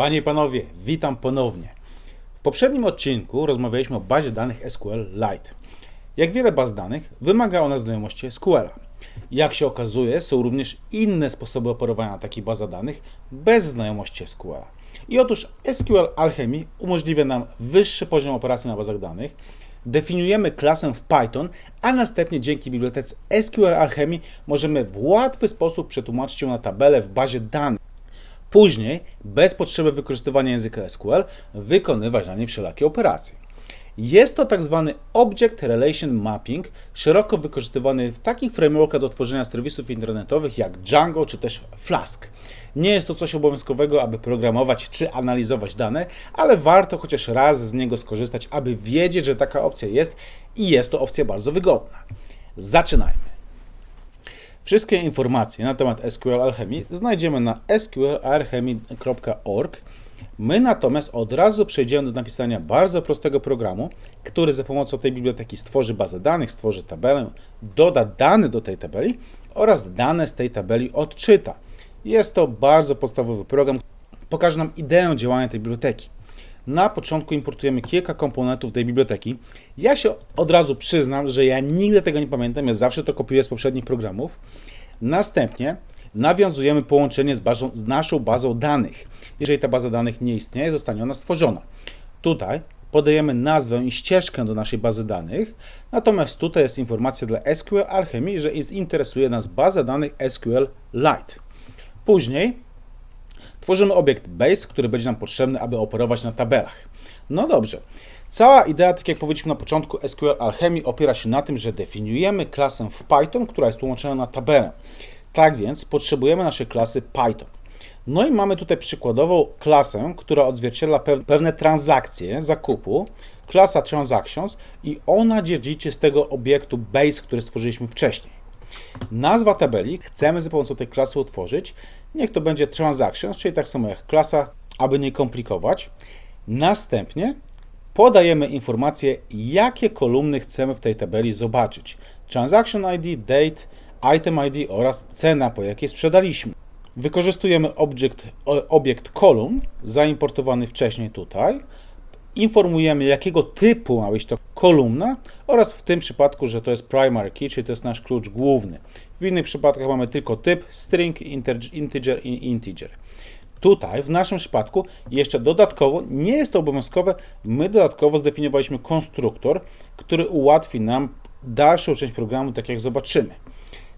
Panie i panowie, witam ponownie. W poprzednim odcinku rozmawialiśmy o bazie danych SQLite. Jak wiele baz danych, wymaga ona znajomości SQL-a. Jak się okazuje, są również inne sposoby operowania takich baz danych bez znajomości SQL-a. I otóż SQL Alchemy umożliwia nam wyższy poziom operacji na bazach danych. Definiujemy klasę w Python, a następnie dzięki bibliotece SQL Alchemy możemy w łatwy sposób przetłumaczyć ją na tabelę w bazie danych. Później, bez potrzeby wykorzystywania języka SQL, wykonywać na niej wszelakie operacje. Jest to tak zwany Object Relation Mapping, szeroko wykorzystywany w takich frameworkach do tworzenia serwisów internetowych jak Django czy też Flask. Nie jest to coś obowiązkowego, aby programować czy analizować dane, ale warto chociaż raz z niego skorzystać, aby wiedzieć, że taka opcja jest i jest to opcja bardzo wygodna. Zaczynajmy. Wszystkie informacje na temat SQL Alchemy znajdziemy na sqlalchemy.org. My natomiast od razu przejdziemy do napisania bardzo prostego programu, który za pomocą tej biblioteki stworzy bazę danych, stworzy tabelę, doda dane do tej tabeli oraz dane z tej tabeli odczyta. Jest to bardzo podstawowy program, pokaże nam ideę działania tej biblioteki. Na początku importujemy kilka komponentów tej biblioteki. Ja się od razu przyznam, że ja nigdy tego nie pamiętam, ja zawsze to kopiuję z poprzednich programów. Następnie nawiązujemy połączenie z, bazą, z naszą bazą danych. Jeżeli ta baza danych nie istnieje, zostanie ona stworzona. Tutaj podajemy nazwę i ścieżkę do naszej bazy danych, natomiast tutaj jest informacja dla SQL Alchemy, że interesuje nas baza danych SQLite. Później tworzymy obiekt base, który będzie nam potrzebny, aby operować na tabelach. No dobrze. Cała idea, tak jak powiedzieliśmy na początku, SQL Alchemy opiera się na tym, że definiujemy klasę w Python, która jest tłumaczona na tabelę. Tak więc potrzebujemy naszej klasy Python. No i mamy tutaj przykładową klasę, która odzwierciedla pewne transakcje zakupu, klasa transactions i ona dziedziczy z tego obiektu base, który stworzyliśmy wcześniej. Nazwa tabeli chcemy za pomocą tej klasy utworzyć. Niech to będzie transactions, czyli tak samo jak klasa, aby nie komplikować. Następnie podajemy informację, jakie kolumny chcemy w tej tabeli zobaczyć. Transaction ID, date, item ID oraz cena, po jakiej sprzedaliśmy. Wykorzystujemy obiekt, kolumn, zaimportowany wcześniej tutaj. Informujemy, jakiego typu ma być to kolumna oraz w tym przypadku, że to jest primary key, czyli to jest nasz klucz główny. W innych przypadkach mamy tylko typ string, integer i integer. Tutaj w naszym przypadku jeszcze dodatkowo, nie jest to obowiązkowe, my dodatkowo zdefiniowaliśmy konstruktor, który ułatwi nam dalszą część programu, tak jak zobaczymy.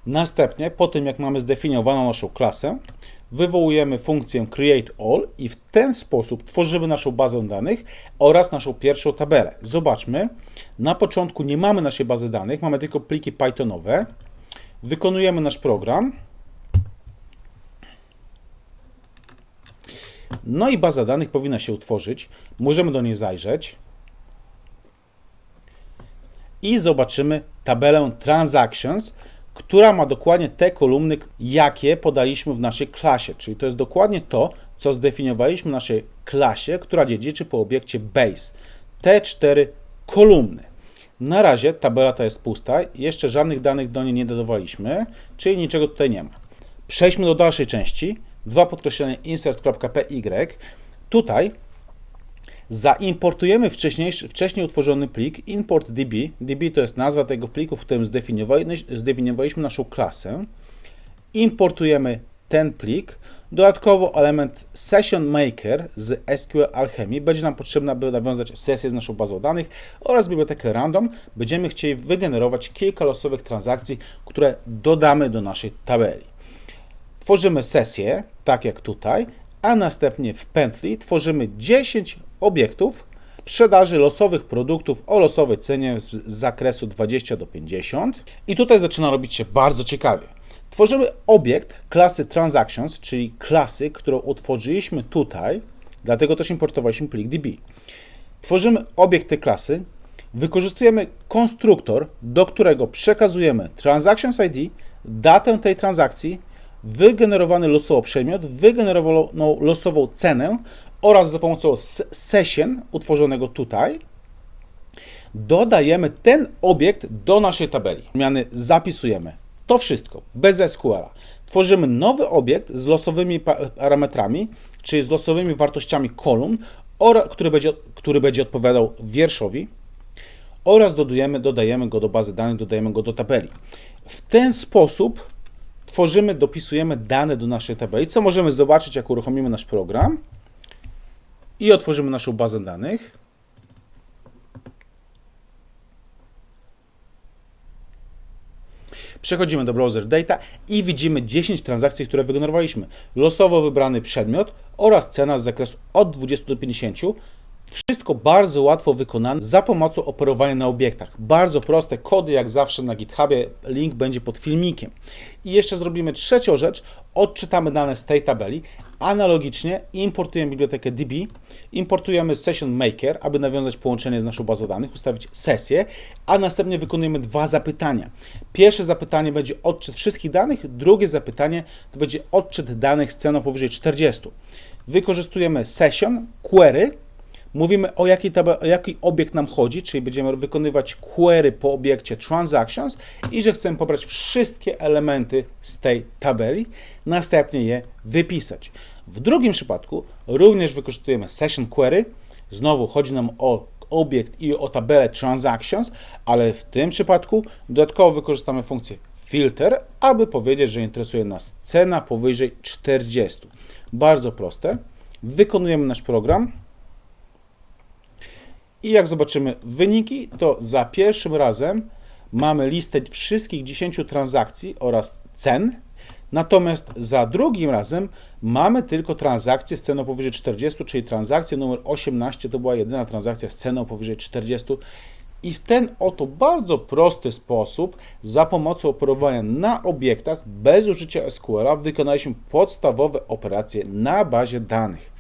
Następnie, po tym jak mamy zdefiniowaną naszą klasę, wywołujemy funkcję create all i w ten sposób tworzymy naszą bazę danych oraz naszą pierwszą tabelę. Zobaczmy, na początku nie mamy naszej bazy danych, mamy tylko pliki Pythonowe. Wykonujemy nasz program. No i baza danych powinna się utworzyć. Możemy do niej zajrzeć. I zobaczymy tabelę Transactions, która ma dokładnie te kolumny, jakie podaliśmy w naszej klasie. Czyli to jest dokładnie to, co zdefiniowaliśmy w naszej klasie, która dziedziczy po obiekcie base. Te cztery kolumny. Na razie tabela ta jest pusta, jeszcze żadnych danych do niej nie dodawaliśmy, czyli niczego tutaj nie ma. Przejdźmy do dalszej części. Dwa podkreślenie insert.py. Tutaj zaimportujemy wcześniej utworzony plik import db. db to jest nazwa tego pliku, w którym zdefiniowaliśmy naszą klasę. Importujemy ten plik. Dodatkowo element Session Maker z SQL Alchemy będzie nam potrzebny, aby nawiązać sesję z naszą bazą danych oraz bibliotekę random. Będziemy chcieli wygenerować kilka losowych transakcji, które dodamy do naszej tabeli. Tworzymy sesję, tak jak tutaj, a następnie w pętli tworzymy 10 obiektów sprzedaży losowych produktów o losowej cenie z zakresu 20 do 50. I tutaj zaczyna robić się bardzo ciekawie. Tworzymy obiekt klasy Transactions, czyli klasy, którą utworzyliśmy tutaj, dlatego też importowaliśmy plik DB. Tworzymy obiekt tej klasy, wykorzystujemy konstruktor, do którego przekazujemy Transactions ID, datę tej transakcji, wygenerowany losowo przedmiot, wygenerowaną losową cenę oraz za pomocą session utworzonego tutaj dodajemy ten obiekt do naszej tabeli. Zmiany zapisujemy. To wszystko bez SQL-a. Tworzymy nowy obiekt z losowymi parametrami, czyli z losowymi wartościami kolumn, który, będzie, który będzie odpowiadał wierszowi oraz dodajemy, dodajemy go do bazy danych, dodajemy go do tabeli. W ten sposób tworzymy, dopisujemy dane do naszej tabeli, co możemy zobaczyć, jak uruchomimy nasz program i otworzymy naszą bazę danych. Przechodzimy do Browser Data i widzimy 10 transakcji, które wygenerowaliśmy. Losowo wybrany przedmiot oraz cena z zakresu od 20 do 50. Wszystko bardzo łatwo wykonane za pomocą operowania na obiektach. Bardzo proste kody, jak zawsze na GitHubie. Link będzie pod filmikiem. I jeszcze zrobimy trzecią rzecz. Odczytamy dane z tej tabeli. Analogicznie importujemy bibliotekę DB, importujemy Session Maker, aby nawiązać połączenie z naszą bazą danych, ustawić sesję, a następnie wykonujemy dwa zapytania. Pierwsze zapytanie będzie odczyt wszystkich danych, drugie zapytanie to będzie odczyt danych z ceną powyżej 40. Wykorzystujemy Session, Query, Mówimy o jaki, o jaki obiekt nam chodzi, czyli będziemy wykonywać query po obiekcie transactions i że chcemy pobrać wszystkie elementy z tej tabeli, następnie je wypisać. W drugim przypadku również wykorzystujemy session query. Znowu chodzi nam o obiekt i o tabelę transactions, ale w tym przypadku dodatkowo wykorzystamy funkcję filter, aby powiedzieć, że interesuje nas cena powyżej 40. Bardzo proste. Wykonujemy nasz program. I jak zobaczymy wyniki, to za pierwszym razem mamy listę wszystkich 10 transakcji oraz cen. Natomiast za drugim razem mamy tylko transakcję z ceną powyżej 40, czyli transakcję numer 18 to była jedyna transakcja z ceną powyżej 40. I w ten oto bardzo prosty sposób, za pomocą operowania na obiektach bez użycia SQL-a, wykonaliśmy podstawowe operacje na bazie danych.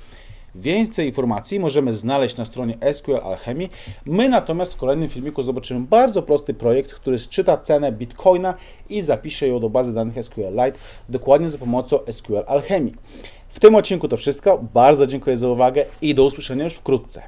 Więcej informacji możemy znaleźć na stronie SQL Alchemy. My natomiast w kolejnym filmiku zobaczymy bardzo prosty projekt, który sczyta cenę Bitcoina i zapisze ją do bazy danych SQLite dokładnie za pomocą SQL Alchemy. W tym odcinku to wszystko. Bardzo dziękuję za uwagę i do usłyszenia już wkrótce.